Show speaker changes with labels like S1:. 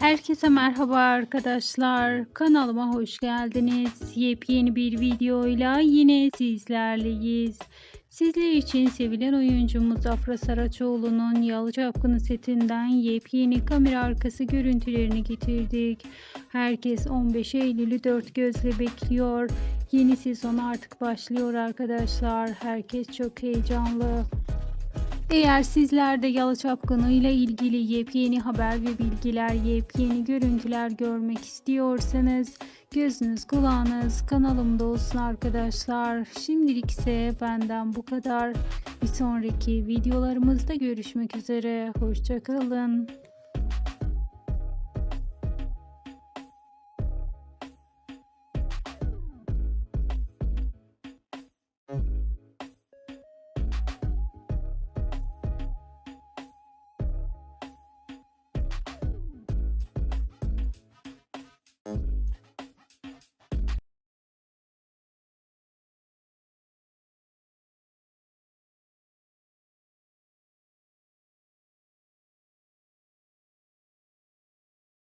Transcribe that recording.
S1: Herkese merhaba arkadaşlar. Kanalıma hoş geldiniz. Yepyeni bir videoyla yine sizlerleyiz. Sizler için sevilen oyuncumuz Afra Saraçoğlu'nun Yalı Çapkını setinden yepyeni kamera arkası görüntülerini getirdik. Herkes 15 Eylül'ü dört gözle bekliyor. Yeni sezon artık başlıyor arkadaşlar. Herkes çok heyecanlı. Eğer sizler de Yalı Çapkını ile ilgili yepyeni haber ve bilgiler, yepyeni görüntüler görmek istiyorsanız gözünüz kulağınız kanalımda olsun arkadaşlar. Şimdilik ise benden bu kadar. Bir sonraki videolarımızda görüşmek üzere. Hoşçakalın.
S2: Thank you.